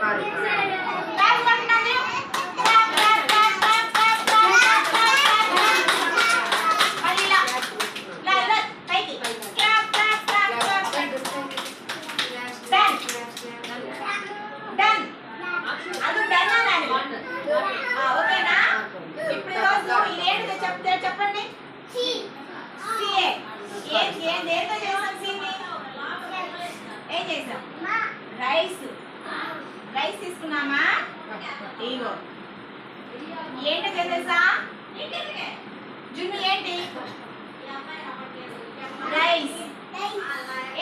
Bye. Rice తీసుకున్నామా? ఇగో ఏంటి తెలుసా? జున్ను ఏంటి? రైస్.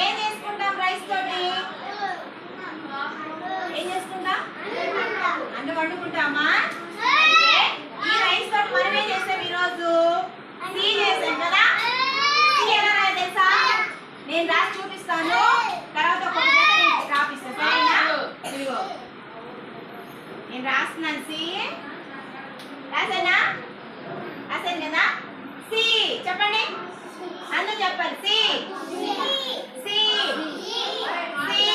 ఏం చేసుకుంటాం రైస్ తోటి? ఏం చేసుకుంటాం? అన్నం వండుకుంటామా? ఈ రైస్ తోటి మనం ఏం చేసాం ఈరోజు? టీ చేసాం కదా? ఎలా తెలుసా? నేను రాసి చూపిస్తాను. చెప్పండి? అందరూ చెప్పాలి సి. సి. సి.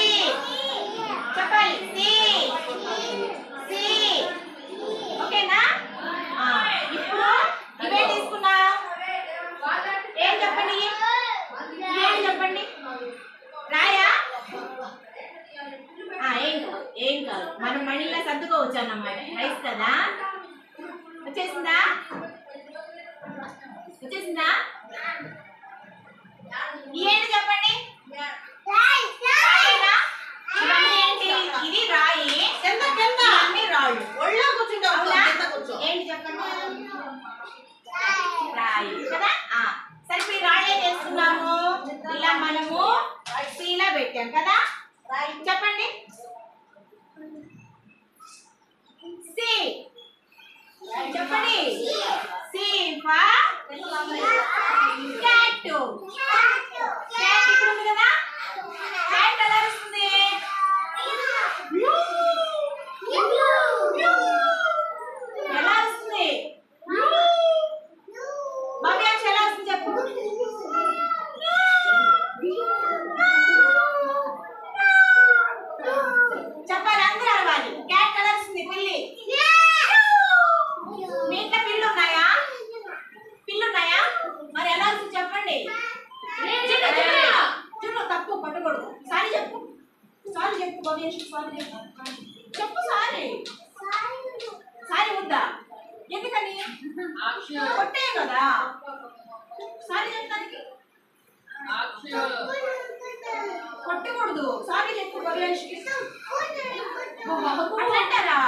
చెప్పాలి సి. సి. ఓకేనా? ఇప్పుడు ఇవే తీసుకున్నా. ఏం చెప్పండి? ఏం చెప్పండి? రాయా? ఏం కాదు ఏం కాదు. మనం మళ్ళీ సర్దుకోవచ్చు అన్నమాట. రైస్ కదా? వచ్చేసిందా? ఏంటి చెప్పండి? ఇది రాయి. కింద కింద. ఇవన్నీ రాళ్ళు. ఒళ్ళో కూర్చుంటావు? కింద కూర్చో. ఏంటి చెప్పండి? రాయి. కదా? ఆ. సరే ఇప్పుడు రాయి ఏం చేస్తున్నాము? ఇలా మనము సీలా పెట్టాం కదా? రాయి. చెప్పండి. సి. చెప్పండి. సి. For cat. చెప్పండి. చిన్న తప్పు పట్టకూడదు. సారీ చెప్పు. సారీ చెప్పు సారీ చెప్పు. చెప్పు సారీ. సారీ వద్దా? ఎందుకని కొట్టే కదా. సారీ చెప్పడానికి? కొట్టకూడదు. సారీ చెప్పు ఎట్లా